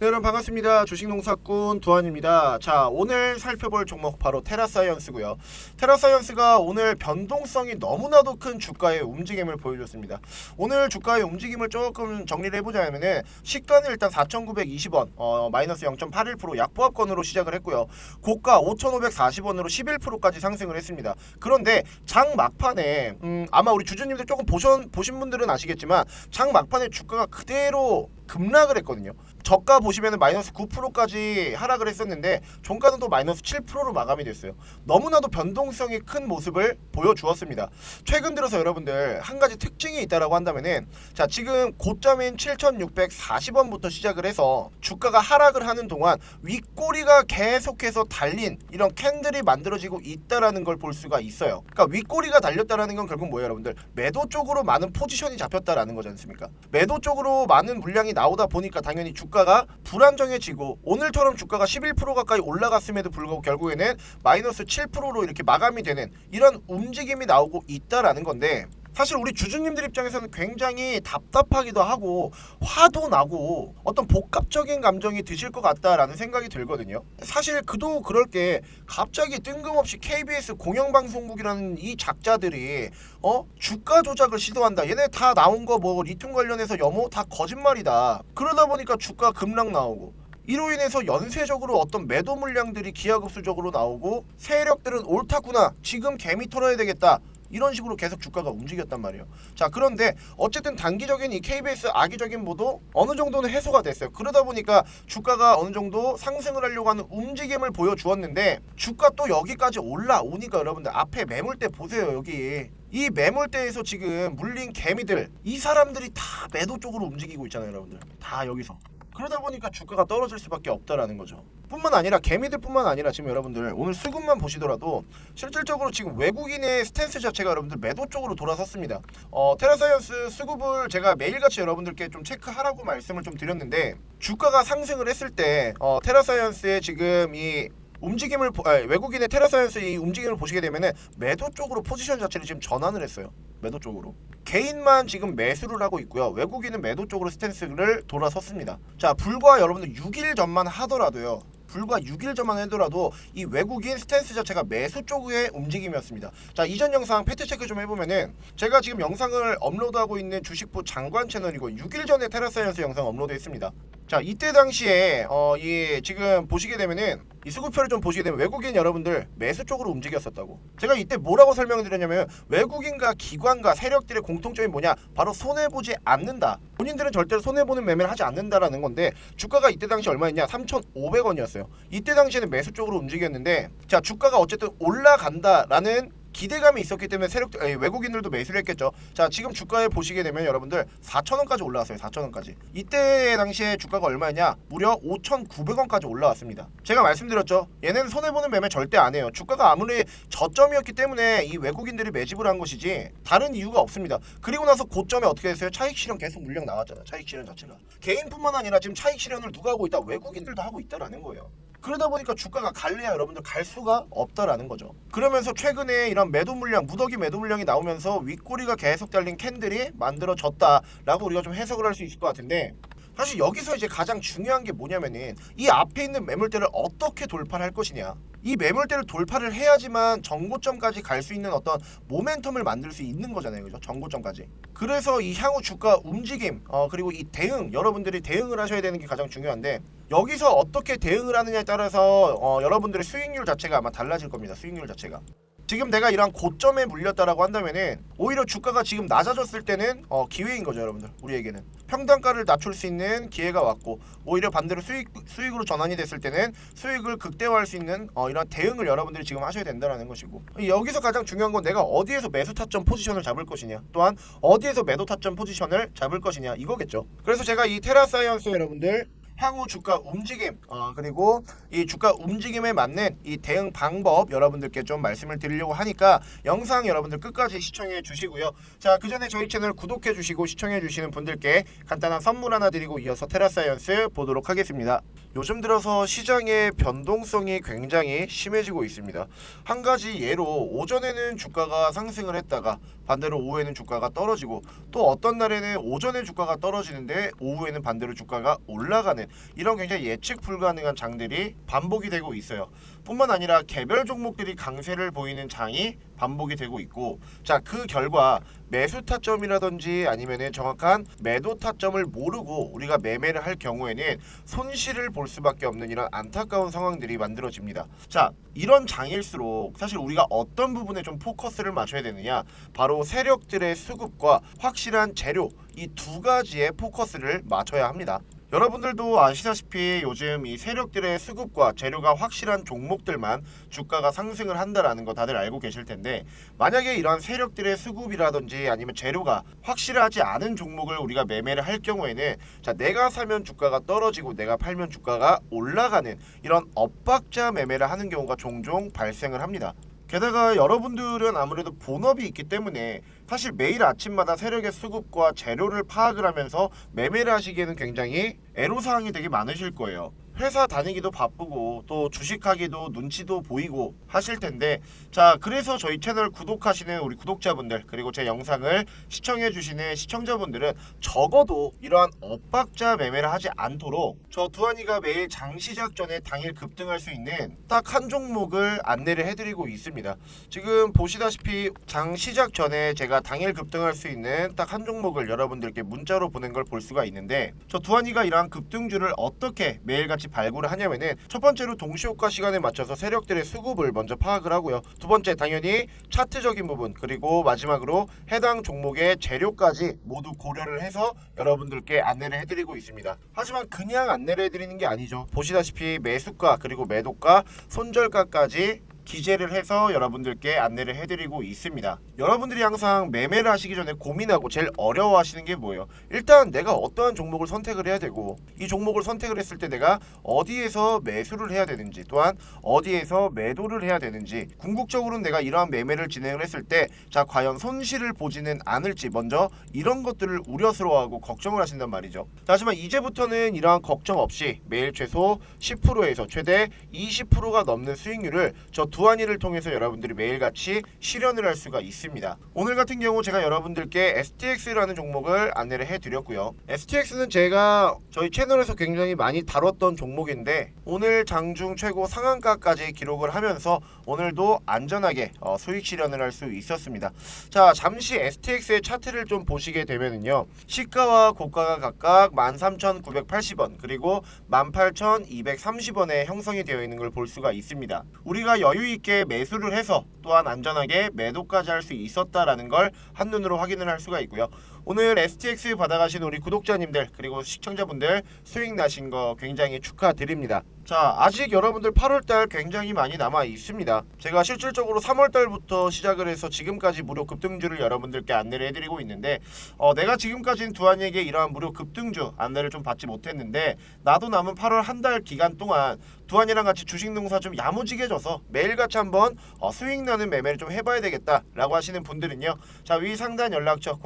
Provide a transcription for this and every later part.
네, 여러분 반갑습니다. 주식농사꾼 두한입니다. 자, 오늘 살펴볼 종목 바로 테라사이언스고요. 테라사이언스가 오늘 변동성이 너무나도 큰 주가의 움직임을 보여줬습니다. 오늘 주가의 움직임을 조금 정리를 해보자면은 시가는 일단 4,920원, 어, 마이너스 0.81% 약보합권으로 시작을 했고요. 고가 5,540원으로 11%까지 상승을 했습니다. 그런데 장 막판에 음, 아마 우리 주주님들 조금 보신, 보신 분들은 아시겠지만 장 막판에 주가가 그대로 급락을 했거든요. 저가 보시면 마이너스 9%까지 하락을 했었는데 종가는 또 마이너스 7%로 마감이 됐어요. 너무나도 변동성이 큰 모습을 보여주었습니다. 최근 들어서 여러분들 한 가지 특징이 있다라고 한다면은 자 지금 고점인 7,640원부터 시작을 해서 주가가 하락을 하는 동안 윗꼬리가 계속해서 달린 이런 캔들이 만들어지고 있다라는 걸 볼 수가 있어요. 그러니까 윗꼬리가 달렸다라는 건 결국 뭐예요, 여러분들? 매도 쪽으로 많은 포지션이 잡혔다라는 거지 않습니까? 매도 쪽으로 많은 물량이 나오다 보니까 당연히 주가가 불안정해지고 오늘처럼 주가가 11% 가까이 올라갔음에도 불구하고 결국에는 마이너스 7%로 이렇게 마감이 되는 이런 움직임이 나오고 있다라는 건데 사실 우리 주주님들 입장에서는 굉장히 답답하기도 하고 화도 나고 어떤 복합적인 감정이 드실 것 같다라는 생각이 들거든요. 사실 그도 그럴 게 갑자기 뜬금없이 KBS 공영방송국이라는 이 작자들이 어 주가 조작을 시도한다. 얘네 다 나온 거 뭐 리튬 관련해서 염호 다 거짓말이다. 그러다 보니까 주가 급락 나오고 이로 인해서 연쇄적으로 어떤 매도 물량들이 기하급수적으로 나오고 세력들은 옳다구나 지금 개미 털어야 되겠다 이런 식으로 계속 주가가 움직였단 말이에요. 자 그런데 어쨌든 단기적인 이 KBS 악의적인 보도 어느 정도는 해소가 됐어요. 그러다 보니까 주가가 어느 정도 상승을 하려고 하는 움직임을 보여주었는데 주가 또 여기까지 올라오니까 여러분들 앞에 매물대 보세요 여기 이 매물대에서 지금 물린 개미들 이 사람들이 다 매도 쪽으로 움직이고 있잖아요 여러분들 다 여기서 그러다 보니까 주가가 떨어질 수밖에 없다라는 거죠. 뿐만 아니라 개미들뿐만 아니라 지금 여러분들 오늘 수급만 보시더라도 실질적으로 지금 외국인의 스탠스 자체가 여러분들 매도 쪽으로 돌아섰습니다. 어, 테라사이언스 수급을 제가 매일같이 여러분들께 좀 체크하라고 말씀을 좀 드렸는데 주가가 상승을 했을 때 어, 테라사이언스의 지금 이 움직임을 보- 아니, 외국인의 테라사이언스 이 움직임을 보시게 되면은 매도 쪽으로 포지션 자체를 지금 전환을 했어요. 매도 쪽으로. 개인만 지금 매수를 하고 있고요. 외국인은 매도 쪽으로 스탠스를 돌아섰습니다. 자, 불과 여러분들 6일 전만 하더라도요. 불과 6일 전만 하더라도 이 외국인 스탠스 자체가 매수 쪽의 움직임이었습니다. 자 이전 영상 팩트 체크 좀 해보면은 제가 지금 영상을 업로드하고 있는 주식부 장관 채널이고 6일 전에 테라사이언스 영상 업로드했습니다. 자 이때 당시에 어 이 지금 보시게 되면은 이 수급표를 좀 보시게 되면 외국인 여러분들 매수 쪽으로 움직였었다고. 제가 이때 뭐라고 설명을 드렸냐면 외국인과 기관과 세력들의 공통점이 뭐냐? 바로 손해 보지 않는다. 본인들은 절대로 손해 보는 매매를 하지 않는다라는 건데 주가가 이때 당시 얼마였냐? 3,500원이었어요. 이때 당시에는 매수 쪽으로 움직였는데 자 주가가 어쨌든 올라간다라는 기대감이 있었기 때문에 세력 아니, 외국인들도 매수를 했겠죠. 자 지금 주가에 보시게 되면 여러분들 4,000원까지 올라왔어요. 4,000원까지. 이때 당시에 주가가 얼마였냐? 무려 5,900원까지 올라왔습니다. 제가 말씀드렸죠. 얘네는 손해 보는 매매 절대 안 해요. 주가가 아무리 저점이었기 때문에 이 외국인들이 매집을 한 것이지 다른 이유가 없습니다. 그리고 나서 고점에 어떻게 됐어요? 차익 실현 계속 물량 나왔잖아요. 차익 실현 자체가. 개인뿐만 아니라 지금 차익 실현을 누가 하고 있다? 외국인들도 하고 있다라는 거예요. 그러다 보니까 주가가 갈래야 여러분들 갈 수가 없다라는 거죠. 그러면서 최근에 이런 매도 물량, 무더기 매도 물량이 나오면서 윗꼬리가 계속 달린 캔들이 만들어졌다라고 우리가 좀 해석을 할 수 있을 것 같은데 사실 여기서 이제 가장 중요한 게 뭐냐면은 이 앞에 있는 매물대를 어떻게 돌파를 할 것이냐. 이 매물대를 돌파를 해야지만 정고점까지 갈 수 있는 어떤 모멘텀을 만들 수 있는 거잖아요. 그죠? 정고점까지. 그래서 이 향후 주가 움직임, 어, 그리고 이 대응, 여러분들이 대응을 하셔야 되는 게 가장 중요한데 여기서 어떻게 대응을 하느냐에 따라서 어, 여러분들의 수익률 자체가 아마 달라질 겁니다. 수익률 자체가. 지금 내가 이러한 고점에 물렸다라고 한다면은 오히려 주가가 지금 낮아졌을 때는 어, 기회인 거죠, 여러분들. 우리에게는 평단가를 낮출 수 있는 기회가 왔고 오히려 반대로 수익 수익으로 전환이 됐을 때는 수익을 극대화할 수 있는 어, 이런 대응을 여러분들이 지금 하셔야 된다라는 것이고 여기서 가장 중요한 건 내가 어디에서 매수 타점 포지션을 잡을 것이냐 또한 어디에서 매도 타점 포지션을 잡을 것이냐 이거겠죠. 그래서 제가 이 테라 사이언스 여러분들 향후 주가 움직임 어, 그리고 이 주가 움직임에 맞는 이 대응 방법 여러분들께 좀 말씀을 드리려고 하니까 영상 여러분들 끝까지 시청해 주시고요. 자, 그 전에 저희 채널 구독해 주시고 시청해 주시는 분들께 간단한 선물 하나 드리고 이어서 테라사이언스 보도록 하겠습니다. 요즘 들어서 시장의 변동성이 굉장히 심해지고 있습니다. 한 가지 예로 오전에는 주가가 상승을 했다가 반대로 오후에는 주가가 떨어지고 또 어떤 날에는 오전에 주가가 떨어지는데 오후에는 반대로 주가가 올라가는 이런 굉장히 예측 불가능한 장들이 반복이 되고 있어요. 뿐만 아니라 개별 종목들이 강세를 보이는 장이 반복이 되고 있고 자 그 결과 매수 타점이라든지 아니면은 정확한 매도 타점을 모르고 우리가 매매를 할 경우에는 손실을 볼 수밖에 없는 이런 안타까운 상황들이 만들어집니다. 자 이런 장일수록 사실 우리가 어떤 부분에 좀 포커스를 맞춰야 되느냐 바로 세력들의 수급과 확실한 재료 이 두 가지에 포커스를 맞춰야 합니다. 여러분들도 아시다시피 요즘 이 세력들의 수급과 재료가 확실한 종목들만 주가가 상승을 한다라는 거 다들 알고 계실 텐데 만약에 이런 세력들의 수급이라든지 아니면 재료가 확실하지 않은 종목을 우리가 매매를 할 경우에는 자 내가 사면 주가가 떨어지고 내가 팔면 주가가 올라가는 이런 엇박자 매매를 하는 경우가 종종 발생을 합니다. 게다가 여러분들은 아무래도 본업이 있기 때문에 사실 매일 아침마다 세력의 수급과 재료를 파악을 하면서 매매를 하시기에는 굉장히 애로사항이 되게 많으실 거예요. 회사 다니기도 바쁘고 또 주식하기도 눈치도 보이고 하실 텐데 자 그래서 저희 채널 구독하시는 우리 구독자분들 그리고 제 영상을 시청해 주시는 시청자분들은 적어도 이러한 엇박자 매매를 하지 않도록 저 두한이가 매일 장 시작 전에 당일 급등할 수 있는 딱 한 종목을 안내를 해드리고 있습니다. 지금 보시다시피 장 시작 전에 제가 당일 급등할 수 있는 딱 한 종목을 여러분들께 문자로 보낸 걸 볼 수가 있는데 저 두한이가 이러한 급등주를 어떻게 매일같이 발굴을 하냐면은 첫 번째로 동시호가 시간에 맞춰서 세력들의 수급을 먼저 파악을 하고요. 두 번째 당연히 차트적인 부분 그리고 마지막으로 해당 종목의 재료까지 모두 고려를 해서 여러분들께 안내를 해드리고 있습니다. 하지만 그냥 안내를 해드리는 게 아니죠. 보시다시피 매수가 그리고 매도가 손절가까지 기재를 해서 여러분들께 안내를 해드리고 있습니다. 여러분들이 항상 매매를 하시기 전에 고민하고 제일 어려워하시는 게 뭐예요? 일단 내가 어떠한 종목을 선택을 해야 되고 이 종목을 선택을 했을 때 내가 어디에서 매수를 해야 되는지 또한 어디에서 매도를 해야 되는지 궁극적으로는 내가 이러한 매매를 진행을 했을 때 자 과연 손실을 보지는 않을지 먼저 이런 것들을 우려스러워하고 걱정을 하신단 말이죠. 자, 하지만 이제부터는 이러한 걱정 없이 매일 최소 10%에서 최대 20%가 넘는 수익률을 저두 한이를 통해서 여러분들이 매일같이 실현을 할 수가 있습니다. 오늘 같은 경우 제가 여러분들께 STX라는 종목을 안내를 해드렸고요. STX는 제가 저희 채널에서 굉장히 많이 다뤘던 종목인데 오늘 장중 최고 상한가까지 기록을 하면서 오늘도 안전하게 어, 수익 실현을 할 수 있었습니다. 자 잠시 STX의 차트를 좀 보시게 되면은요 시가와 고가가 각각 13,980원 그리고 18,230원에 형성이 되어 있는 걸 볼 수가 있습니다. 우리가 여유 있게 매수를 해서 또한 안전하게 매도까지 할 수 있었다라는 걸 한눈으로 확인을 할 수가 있고요. 오늘 STX 받아가신 우리 구독자님들 그리고 시청자분들 수익 나신 거 굉장히 축하드립니다. 자 아직 여러분들 8월달 굉장히 많이 남아 있습니다. 제가 실질적으로 3월달부터 시작을 해서 지금까지 무료 급등주를 여러분들께 안내를 해드리고 있는데 어, 내가 지금까지는 두한이에게 이러한 무료 급등주 안내를 좀 받지 못했는데 나도 남은 8월 한 달 기간 동안 두한이랑 같이 주식 농사 좀 야무지게 져서 매일같이 한번 어, 수익 나는 매매를 좀 해봐야 되겠다 라고 하시는 분들은요. 자 위 상단 연락처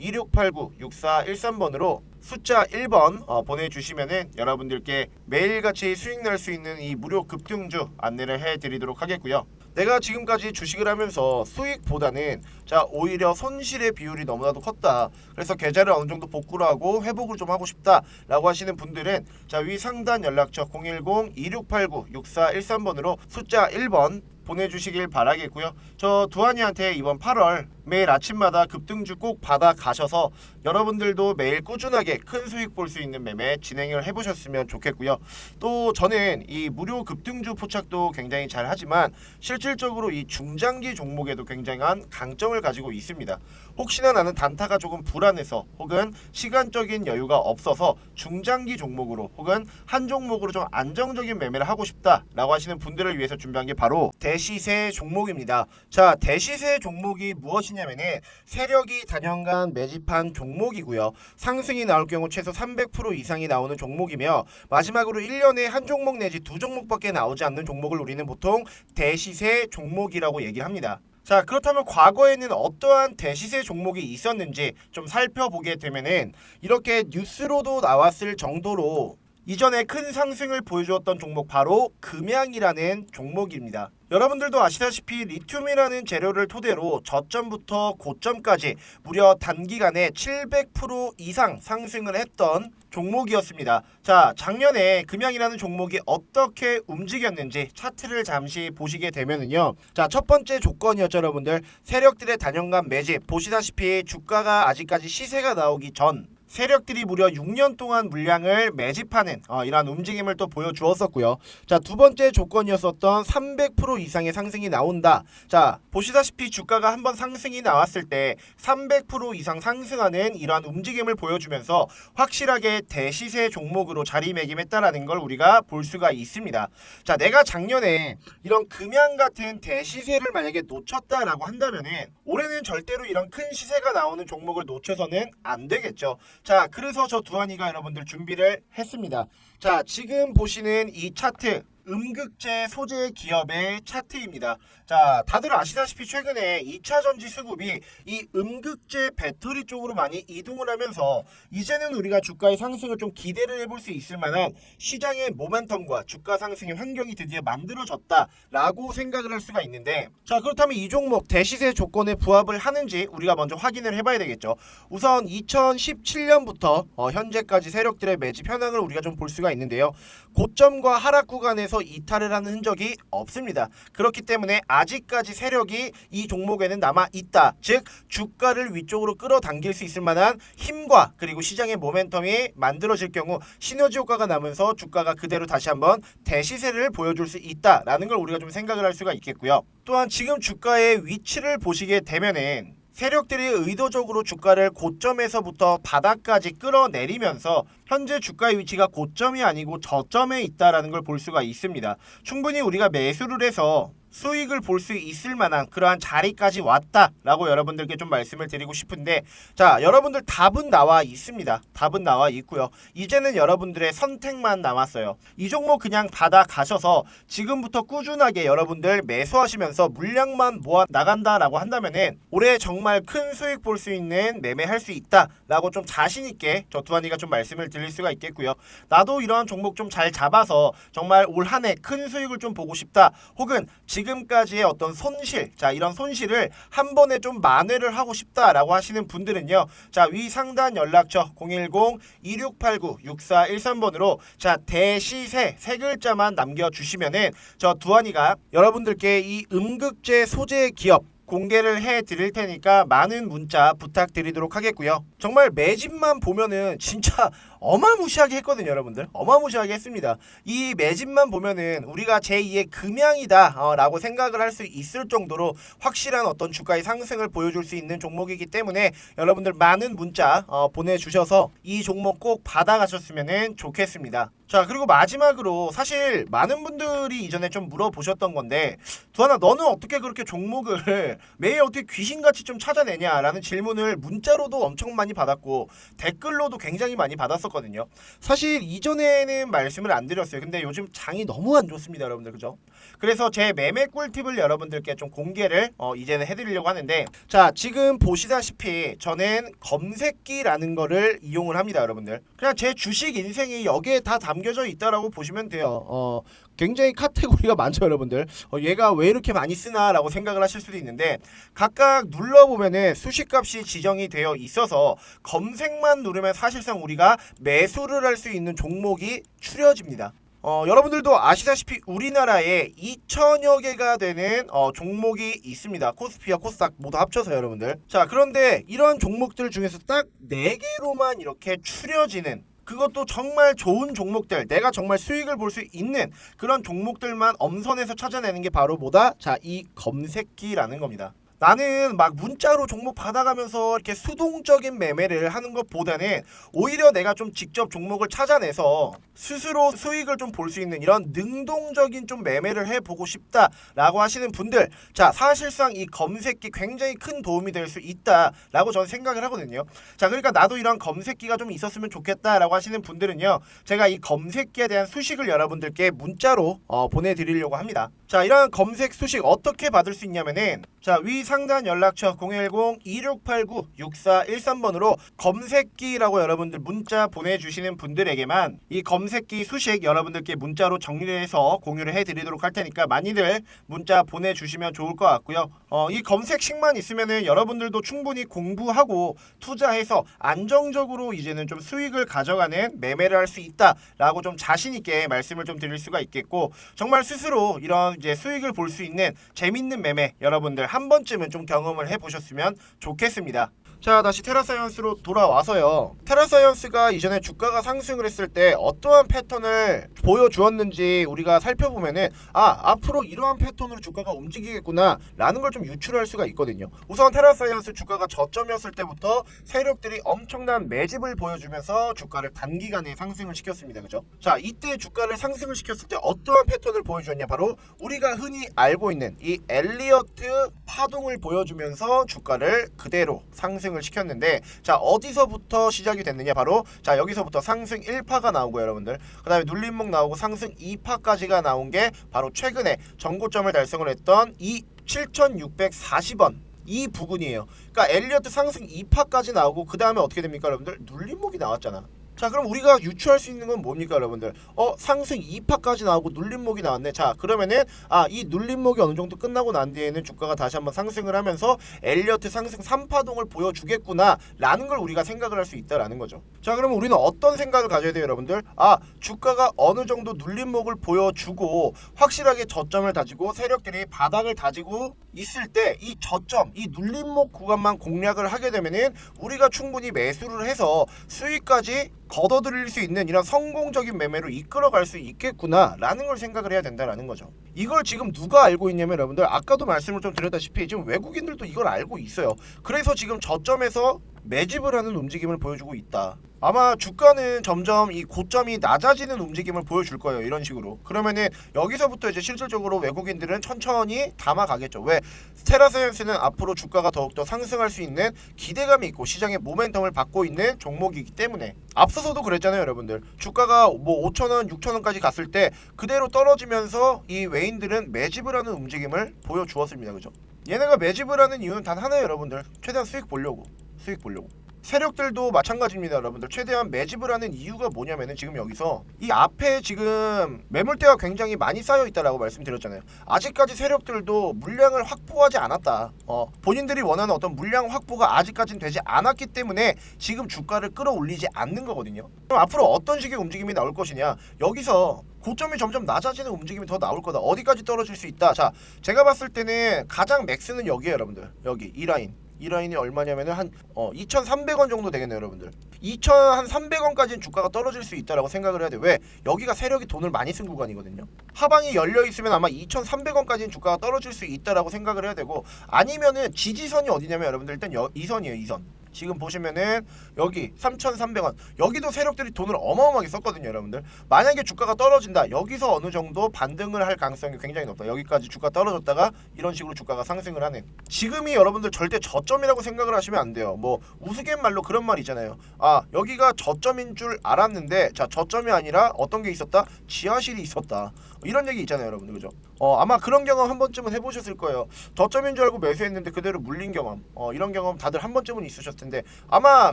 010-2689-6413번으로 숫자 1번 어, 보내주시면은 여러분들께 매일같이 수익 날 수 있는 이 무료 급등주 안내를 해드리도록 하겠고요. 내가 지금까지 주식을 하면서 수익보다는 자 오히려 손실의 비율이 너무나도 컸다. 그래서 계좌를 어느 정도 복구를 하고 회복을 좀 하고 싶다라고 하시는 분들은 자위 상단 연락처 010-2689-6413번으로 숫자 1번 보내주시길 바라겠고요. 저 두한이한테 이번 8월 매일 아침마다 급등주 꼭 받아 가셔서 여러분들도 매일 꾸준하게 큰 수익 볼 수 있는 매매 진행을 해보셨으면 좋겠고요. 또 저는 이 무료 급등주 포착도 굉장히 잘 하지만 실질적으로 이 중장기 종목에도 굉장한 강점을 가지고 있습니다. 혹시나 나는 단타가 조금 불안해서 혹은 시간적인 여유가 없어서 중장기 종목으로 혹은 한 종목으로 좀 안정적인 매매를 하고 싶다라고 하시는 분들을 위해서 준비한 게 바로 대시세 종목입니다. 자, 대시세 종목이 무엇이냐 면은 세력이 단연간 매집한 종목이고요. 상승이 나올 경우 최소 300% 이상이 나오는 종목이며 마지막으로 1년에 한 종목 내지 두 종목밖에 나오지 않는 종목을 우리는 보통 대시세 종목이라고 얘기합니다. 자 그렇다면 과거에는 어떠한 대시세 종목이 있었는지 좀 살펴보게 되면은 이렇게 뉴스로도 나왔을 정도로 이전에 큰 상승을 보여주었던 종목 바로 금양이라는 종목입니다. 여러분들도 아시다시피 리튬이라는 재료를 토대로 저점부터 고점까지 무려 단기간에 700% 이상 상승을 했던 종목이었습니다. 자, 작년에 금양이라는 종목이 어떻게 움직였는지 차트를 잠시 보시게 되면은요. 자, 첫 번째 조건이었죠, 여러분들. 세력들의 단연간 매집. 보시다시피 주가가 아직까지 시세가 나오기 전 세력들이 무려 6년 동안 물량을 매집하는 어, 이러한 움직임을 또 보여주었었고요. 자, 두 번째 조건이었었던 300% 이상의 상승이 나온다. 자, 보시다시피 주가가 한번 상승이 나왔을 때 300% 이상 상승하는 이러한 움직임을 보여주면서 확실하게 대시세 종목으로 자리매김했다라는 걸 우리가 볼 수가 있습니다. 자, 내가 작년에 이런 금양 같은 대시세를 만약에 놓쳤다라고 한다면은 올해는 절대로 이런 큰 시세가 나오는 종목을 놓쳐서는 안 되겠죠. 자, 그래서 저 두한이가 여러분들 준비를 했습니다. 자, 지금 보시는 이 차트 음극재 소재 기업의 차트입니다. 자, 다들 아시다시피 최근에 2차 전지 수급이 이 음극재 배터리 쪽으로 많이 이동을 하면서 이제는 우리가 주가의 상승을 좀 기대를 해볼 수 있을 만한 시장의 모멘텀과 주가 상승의 환경이 드디어 만들어졌다라고 생각을 할 수가 있는데 자, 그렇다면 이 종목 대시세 조건에 부합을 하는지 우리가 먼저 확인을 해봐야 되겠죠. 우선 2017년부터 어, 현재까지 세력들의 매집 현황을 우리가 좀 볼 수가 있는데요. 고점과 하락 구간 에서 이탈을 하는 흔적이 없습니다. 그렇기 때문에 아직까지 세력이 이 종목에는 남아 있다. 즉 주가를 위쪽으로 끌어당길 수 있을 만한 힘과 그리고 시장의 모멘텀이 만들어질 경우 시너지 효과가 나면서 주가가 그대로 다시 한번 대시세를 보여줄 수 있다라는 걸 우리가 좀 생각을 할 수가 있겠고요. 또한 지금 주가의 위치를 보시게 되면은 세력들이 의도적으로 주가를 고점에서부터 바닥까지 끌어내리면서 현재 주가의 위치가 고점이 아니고 저점에 있다라는 걸 볼 수가 있습니다. 충분히 우리가 매수를 해서 수익을 볼 수 있을 만한 그러한 자리까지 왔다라고 여러분들께 좀 말씀을 드리고 싶은데 자 여러분들 답은 나와 있습니다. 답은 나와 있고요. 이제는 여러분들의 선택만 남았어요. 이 종목 그냥 받아 가셔서 지금부터 꾸준하게 여러분들 매수하시면서 물량만 모아 나간다라고 한다면은 올해 정말 큰 수익 볼 수 있는 매매할 수 있다라고 좀 자신 있게 저 두한이가 좀 말씀을 드릴 수가 있겠고요. 나도 이러한 종목 좀 잘 잡아서 정말 올 한 해 큰 수익을 좀 보고 싶다. 혹은 지금 까지의 어떤 손실, 자 이런 손실을 한 번에 좀 만회를 하고 싶다라고 하시는 분들은요. 자 위 상단 연락처 010-2689-6413번으로 자 대시세 세 글자만 남겨주시면은 저 두한이가 여러분들께 이 음극재 소재 기업 공개를 해 드릴 테니까 많은 문자 부탁드리도록 하겠고요. 정말 매집만 보면은 진짜 어마무시하게 했거든요, 여러분들. 어마무시하게 했습니다. 이 매집만 보면은 우리가 제2의 금양이다라고 생각을 할 수 있을 정도로 확실한 어떤 주가의 상승을 보여줄 수 있는 종목이기 때문에 여러분들 많은 문자 어, 보내주셔서 이 종목 꼭 받아가셨으면 좋겠습니다. 자 그리고 마지막으로 사실 많은 분들이 이전에 좀 물어보셨던 건데 두하나 너는 어떻게 그렇게 종목을 매일 어떻게 귀신같이 좀 찾아내냐라는 질문을 문자로도 엄청 많이 받았고 댓글로도 굉장히 많이 받았 었거든요. 사실 이전에는 말씀을 안 드렸어요. 근데 요즘 장이 너무 안 좋습니다 여러분들. 그죠? 그래서 제 매매 꿀팁을 여러분들께 좀 공개를 어, 이제는 해드리려고 하는데 자 지금 보시다시피 저는 검색기라는 거를 이용을 합니다 여러분들 그냥 제 주식 인생이 여기에 다 담겨져 있다라고 보시면 돼요. 어 굉장히 카테고리가 많죠 여러분들. 어, 얘가 왜 이렇게 많이 쓰나라고 생각을 하실 수도 있는데 각각 눌러 보면은 수식값이 지정이 되어 있어서 검색만 누르면 사실상 우리가 매수를 할 수 있는 종목이 추려집니다 어, 여러분들도 아시다시피 우리나라에 2천여 개가 되는 어, 종목이 있습니다. 코스피와 코스닥 모두 합쳐서 여러분들. 자, 그런데 이런 종목들 중에서 딱 4개로만 이렇게 추려지는 그것도 정말 좋은 종목들, 내가 정말 수익을 볼 수 있는 그런 종목들만 엄선해서 찾아내는 게 바로 뭐다? 자, 이 검색기라는 겁니다. 나는 막 문자로 종목 받아가면서 이렇게 수동적인 매매를 하는 것보다는 오히려 내가 좀 직접 종목을 찾아내서 스스로 수익을 좀 볼 수 있는 이런 능동적인 좀 매매를 해보고 싶다라고 하시는 분들 자 사실상 이 검색기 굉장히 큰 도움이 될 수 있다라고 저는 생각을 하거든요. 자 그러니까 나도 이런 검색기가 좀 있었으면 좋겠다라고 하시는 분들은요 제가 이 검색기에 대한 수식을 여러분들께 문자로 어, 보내드리려고 합니다 자 이러한 검색 수식 어떻게 받을 수 있냐면은 자위 상단 연락처 010-2689-6413번으로 검색기라고 여러분들 문자 보내주시는 분들에게만 이 검색기 수식 여러분들께 문자로 정리해서 공유를 해드리도록 할 테니까 많이들 문자 보내주시면 좋을 것 같고요. 어, 이 검색식만 있으면은 여러분들도 충분히 공부하고 투자해서 안정적으로 이제는 좀 수익을 가져가는 매매를 할 수 있다라고 좀 자신 있게 말씀을 좀 드릴 수가 있겠고 정말 스스로 이런 이제 수익을 볼 수 있는 재밌는 매매 여러분들 한 번쯤은 좀 경험을 해 보셨으면 좋겠습니다. 자 다시 테라사이언스로 돌아와서요. 테라사이언스가 이전에 주가가 상승을 했을 때 어떠한 패턴을 보여주었는지 우리가 살펴보면은 아 앞으로 이러한 패턴으로 주가가 움직이겠구나 라는 걸 좀 유출할 수가 있거든요. 우선 테라사이언스 주가가 저점이었을 때부터 세력들이 엄청난 매집을 보여주면서 주가를 단기간에 상승을 시켰습니다. 그죠? 자 이때 주가를 상승을 시켰을 때 어떠한 패턴을 보여주었냐? 바로 우리가 흔히 알고 있는 이 엘리어트 파동을 보여주면서 주가를 그대로 상승 을 시켰는데 자 어디서부터 시작이 됐느냐 바로 자 여기서부터 상승 1파가 나오고 여러분들 그 다음에 눌림목 나오고 상승 2파까지가 나온 게 바로 최근에 전고점을 달성을 했던 이 7640원 이 부근이에요. 그러니까 엘리어트 상승 2파까지 나오고 그 다음에 어떻게 됩니까, 여러분들? 눌림목이 나왔잖아. 자, 그럼 우리가 유추할 수 있는 건 뭡니까, 여러분들? 어, 상승 2파까지 나오고 눌림목이 나왔네. 자, 그러면은 아, 이 눌림목이 어느 정도 끝나고 난 뒤에는 주가가 다시 한번 상승을 하면서 엘리어트 상승 3파동을 보여주겠구나 라는 걸 우리가 생각을 할 수 있다라는 거죠. 자, 그러면 우리는 어떤 생각을 가져야 돼요, 여러분들? 아, 주가가 어느 정도 눌림목을 보여주고 확실하게 저점을 다지고 세력들이 바닥을 다지고 있을 때 이 저점, 이 눌림목 구간만 공략을 하게 되면은 우리가 충분히 매수를 해서 수익까지 걷어들일 수 있는 이런 성공적인 매매로 이끌어갈 수 있겠구나라는 걸 생각을 해야 된다라는 거죠. 이걸 지금 누가 알고 있냐면 여러분들 아까도 말씀을 좀 드렸다시피 지금 외국인들도 이걸 알고 있어요. 그래서 지금 저점에서 매집을 하는 움직임을 보여주고 있다. 아마 주가는 점점 이 고점이 낮아지는 움직임을 보여줄 거예요. 이런 식으로. 그러면은 여기서부터 이제 실질적으로 외국인들은 천천히 담아가겠죠. 왜? 스테라사이언스는 앞으로 주가가 더욱더 상승할 수 있는 기대감이 있고 시장의 모멘텀을 받고 있는 종목이기 때문에 앞서서도 그랬잖아요, 여러분들. 주가가 뭐 5천 원, 6천 원까지 갔을 때 그대로 떨어지면서 이 외인들은 매집을 하는 움직임을 보여주었습니다. 그죠? 얘네가 매집을 하는 이유는 단 하나예요, 여러분들. 최대한 수익 보려고. 수익 보려고. 세력들도 마찬가지입니다, 여러분들. 최대한 매집을 하는 이유가 뭐냐면은 지금 여기서 이 앞에 지금 매물대가 굉장히 많이 쌓여 있다라고 말씀드렸잖아요. 아직까지 세력들도 물량을 확보하지 않았다. 어, 본인들이 원하는 어떤 물량 확보가 아직까지는 되지 않았기 때문에 지금 주가를 끌어올리지 않는 거거든요. 그럼 앞으로 어떤 식의 움직임이 나올 것이냐? 여기서 고점이 점점 낮아지는 움직임이 더 나올 거다. 어디까지 떨어질 수 있다. 자, 제가 봤을 때는 가장 맥스는 여기에요, 여러분들. 여기 이 라인. 이 라인이 얼마냐면은 한 어, 2,300원 정도 되겠네요, 여러분들. 2,300원까지는 주가가 떨어질 수 있다라고 생각을 해야 돼. 왜? 여기가 세력이 돈을 많이 쓴 구간이거든요. 하방이 열려 있으면 아마 2,300원까지는 주가가 떨어질 수 있다라고 생각을 해야 되고 아니면은 지지선이 어디냐면 여러분들 일단 여, 이 선이에요, 이 선. 지금 보시면은 여기 3,300원. 여기도 세력들이 돈을 어마어마하게 썼거든요 여러분들. 만약에 주가가 떨어진다 여기서 어느 정도 반등을 할 가능성이 굉장히 높다. 여기까지 주가 떨어졌다가 이런 식으로 주가가 상승을 하는. 지금이 여러분들 절대 저점이라고 생각을 하시면 안 돼요. 뭐 우스갯말로 그런 말 있잖아요. 아 여기가 저점인 줄 알았는데 자 저점이 아니라 어떤 게 있었다? 지하실이 있었다 이런 얘기 있잖아요 여러분들. 그죠? 어 아마 그런 경험 한 번쯤은 해보셨을 거예요. 저점인 줄 알고 매수했는데 그대로 물린 경험. 어 이런 경험 다들 한 번쯤은 있으셨을 텐데 아마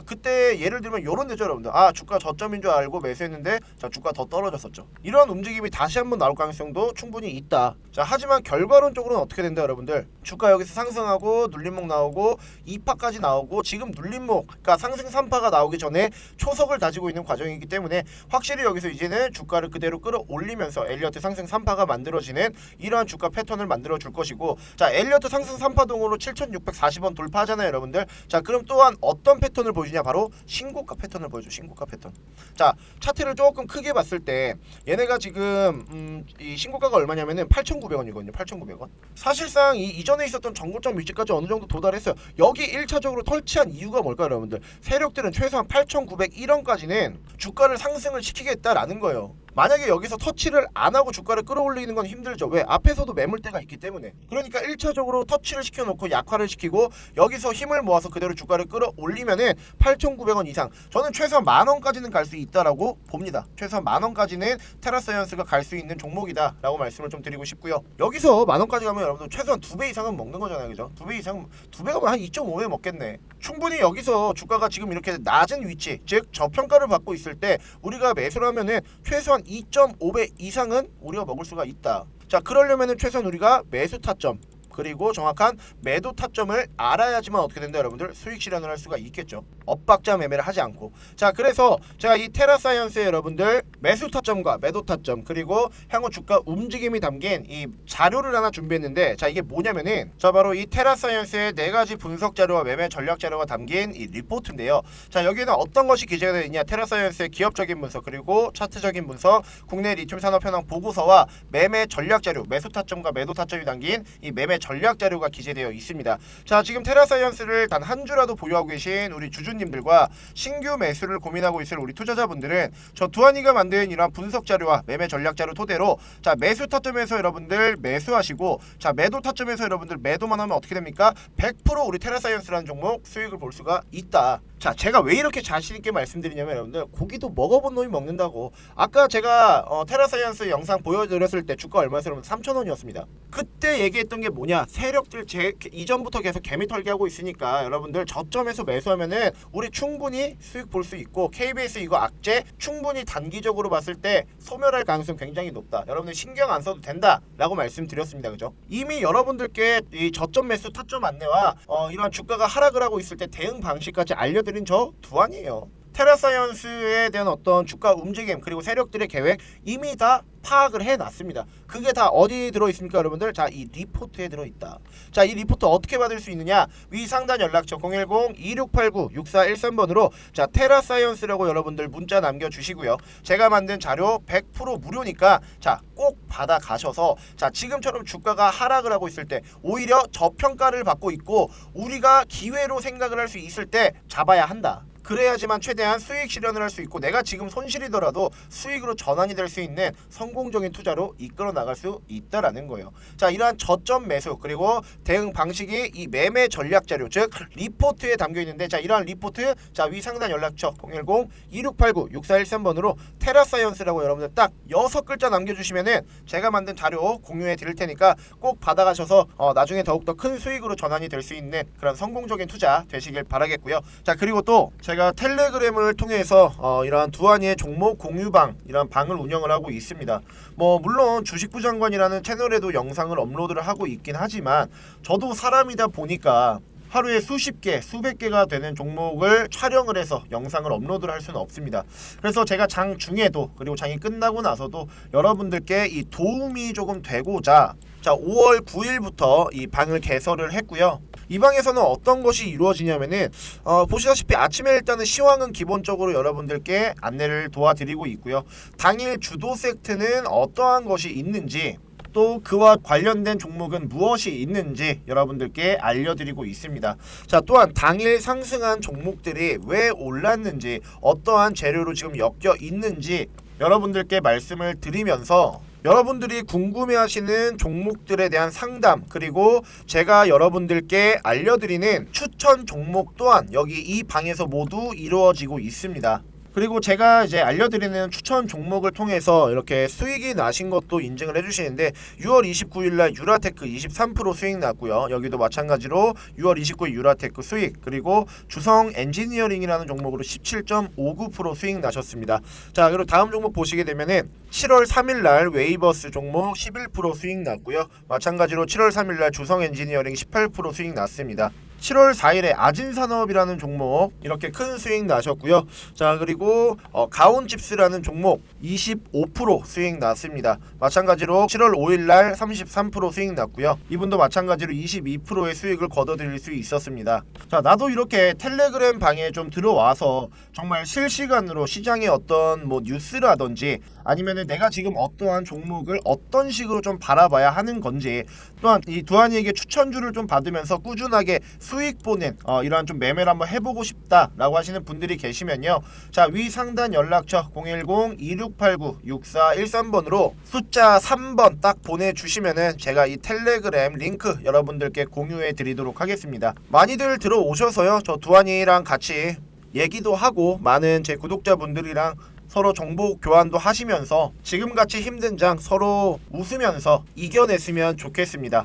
그때 예를 들면 요런 데죠 여러분들. 아 주가 저점인 줄 알고 매수했는데 자 주가 더 떨어졌었죠. 이런 움직임이 다시 한번 나올 가능성도 충분히 있다. 자 하지만 결과론적으로는 어떻게 된다 여러분들? 주가 여기서 상승하고 눌림목 나오고 2파까지 나오고 지금 눌림목 그러니까 상승 3파가 나오기 전에 초석을 다지고 있는 과정이기 때문에 확실히 여기서 이제는 주가를 그대로 끌어올리면서 엘리어트 상승 3파가 만들어지는 이러한 주가 패턴을 만들어 줄 것이고 자 엘리어트 상승 3파동으로 7640원 돌파하잖아요 여러분들. 자 그럼 또한 어떤 패턴을 보여주냐? 바로 신고가 패턴을 보여줘 신고가 패턴. 자 차트를 조금 크게 봤을 때 얘네가 지금 음, 이 신고가가 얼마냐면은 8,900원이거든요 8,900원. 사실상 이 이전에 있었던 전고점 위치까지 어느 정도 도달했어요. 여기 1차적으로 털치한 이유가 뭘까요 여러분들? 세력들은 최소한 8,901원까지는 주가를 상승을 시키겠다라는 거예요 만약에 여기서 터치를 안 하고 주가를 끌어올리는 건 힘들죠. 왜? 앞에서도 매물대가 있기 때문에. 그러니까 1차적으로 터치를 시켜놓고 약화를 시키고 여기서 힘을 모아서 그대로 주가를 끌어올리면은 8,900원 이상. 저는 최소한 만 원까지는 갈 수 있다라고 봅니다. 최소한 만 원까지는 테라사이언스가 갈 수 있는 종목이다라고 말씀을 좀 드리고 싶고요. 여기서 만 원까지 가면 여러분들 최소한 두 배 이상은 먹는 거잖아요, 그죠? 두 배 이상, 두 배가 한 2.5배 먹겠네. 충분히 여기서 주가가 지금 이렇게 낮은 위치, 즉 저평가를 받고 있을 때 우리가 매수를 하면은 최소한 2.5배 이상은 우리가 먹을 수가 있다. 자, 그러려면은 최소한 우리가 매수 타점 그리고 정확한 매도 타점을 알아야지만 어떻게 된다 여러분들 수익 실현을 할 수가 있겠죠 엇박자 매매를 하지 않고. 자 그래서 제가 이 테라사이언스의 여러분들 매수 타점과 매도 타점 그리고 향후 주가 움직임이 담긴 이 자료를 하나 준비했는데 자 이게 뭐냐면은 자 바로 이 테라사이언스의 네 가지 분석 자료와 매매 전략 자료가 담긴 이 리포트인데요. 자 여기에는 어떤 것이 기재가 되어 있냐? 테라사이언스의 기업적인 분석 그리고 차트적인 분석 국내 리튬 산업 현황 보고서와 매매 전략 자료 매수 타점과 매도 타점이 담긴 이 매매 전략 자료가 기재되어 있습니다. 자, 지금 테라사이언스를 단 한 주라도 보유하고 계신 우리 주주 님들과 신규 매수를 고민하고 있을 우리 투자자분들은 저 두한이가 만든 이러한 분석 자료와 매매 전략 자료 토대로 자, 매수 타점에서 여러분들 매수하시고 자, 매도 타점에서 여러분들 매도만 하면 어떻게 됩니까? 100% 우리 테라사이언스라는 종목 수익을 볼 수가 있다. 자, 제가 왜 이렇게 자신 있게 말씀드리냐면 여러분들 고기도 먹어본 놈이 먹는다고. 아까 제가 어, 테라사이언스 영상 보여드렸을 때 주가 얼마였어요? 3,000원이었습니다. 그때 얘기했던 게 뭐냐? 세력들 제 이전부터 계속 개미 털기 하고 있으니까 여러분들 저점에서 매수하면은 우리 충분히 수익 볼 수 있고 KBS 이거 악재 충분히 단기적으로 봤을 때 소멸할 가능성 굉장히 높다. 여러분들 신경 안 써도 된다라고 말씀드렸습니다. 그죠? 이미 여러분들께 이 저점 매수 타점 안내와 어, 이런 주가가 하락을 하고 있을 때 대응 방식까지 알려드 린 저 두안이에요. 테라사이언스에 대한 어떤 주가 움직임 그리고 세력들의 계획 이미 다 파악을 해놨습니다. 그게 다 어디 들어 있습니까, 여러분들? 자, 이 리포트에 들어 있다. 자, 이 리포트 어떻게 받을 수 있느냐? 위 상단 연락처 010-2689-6413번으로 자, 테라사이언스라고 여러분들 문자 남겨주시고요. 제가 만든 자료 100% 무료니까 자, 꼭 받아 가셔서 자, 지금처럼 주가가 하락을 하고 있을 때 오히려 저평가를 받고 있고 우리가 기회로 생각을 할 수 있을 때 잡아야 한다. 그래야지만 최대한 수익 실현을 할 수 있고 내가 지금 손실이더라도 수익으로 전환이 될 수 있는 성공적인 투자로 이끌어 나갈 수 있다라는 거예요. 자, 이러한 저점 매수 그리고 대응 방식이 이 매매 전략 자료 즉 리포트에 담겨 있는데 자, 이러한 리포트 자, 위 상단 연락처 010-2689-6413번으로 테라사이언스라고 여러분들 딱 여섯 글자 남겨 주시면은 제가 만든 자료 공유해 드릴 테니까 꼭 받아 가셔서 어, 나중에 더욱 더 큰 수익으로 전환이 될 수 있는 그런 성공적인 투자 되시길 바라겠고요. 자, 그리고 또 제가 텔레그램을 통해서 어, 이러한 두한이의 종목 공유방 이런 방을 운영을 하고 있습니다. 뭐 물론 주식부 장관이라는 채널에도 영상을 업로드를 하고 있긴 하지만 저도 사람이다 보니까 하루에 수십 개, 수백 개가 되는 종목을 촬영을 해서 영상을 업로드를 할 수는 없습니다. 그래서 제가 장 중에도 그리고 장이 끝나고 나서도 여러분들께 이 도움이 조금 되고자 자 5월 9일부터 이 방을 개설을 했고요. 이 방에서는 어떤 것이 이루어지냐면은 어, 보시다시피 아침에 일단은 시황은 기본적으로 여러분들께 안내를 도와드리고 있고요. 당일 주도 섹트는 어떠한 것이 있는지 또 그와 관련된 종목은 무엇이 있는지 여러분들께 알려드리고 있습니다. 자 또한 당일 상승한 종목들이 왜 올랐는지 어떠한 재료로 지금 엮여 있는지 여러분들께 말씀을 드리면서 여러분들이 궁금해하시는 종목들에 대한 상담 그리고 제가 여러분들께 알려드리는 추천 종목 또한 여기 이 방에서 모두 이루어지고 있습니다. 그리고 제가 이제 알려드리는 추천 종목을 통해서 이렇게 수익이 나신 것도 인증을 해주시는데 6월 29일 날 유라테크 23% 수익 났고요. 여기도 마찬가지로 6월 29일 유라테크 수익 그리고 주성 엔지니어링이라는 종목으로 17.59% 수익 나셨습니다. 자 그리고 다음 종목 보시게 되면은 7월 3일 날 웨이버스 종목 11% 수익 났고요. 마찬가지로 7월 3일 날 주성 엔지니어링 18% 수익 났습니다. 7월 4일에 아진산업이라는 종목 이렇게 큰 수익 나셨고요. 자 그리고 어, 가온칩스라는 종목 25% 수익 났습니다. 마찬가지로 7월 5일 날 33% 수익 났고요. 이분도 마찬가지로 22%의 수익을 거둬들일 수 있었습니다. 자 나도 이렇게 텔레그램 방에 좀 들어와서 정말 실시간으로 시장의 어떤 뭐 뉴스라든지 아니면은 내가 지금 어떠한 종목을 어떤 식으로 좀 바라봐야 하는 건지 또한 이 두한이에게 추천주를 좀 받으면서 꾸준하게 수익 보는 어, 이러한 좀 매매를 한번 해보고 싶다라고 하시는 분들이 계시면요. 자, 위 상단 연락처 010-2689-6413번으로 숫자 3번 딱 보내주시면은 제가 이 텔레그램 링크 여러분들께 공유해 드리도록 하겠습니다. 많이들 들어오셔서요. 저 두한이랑 같이 얘기도 하고 많은 제 구독자분들이랑 서로 정보 교환도 하시면서 지금같이 힘든 장 서로 웃으면서 이겨냈으면 좋겠습니다.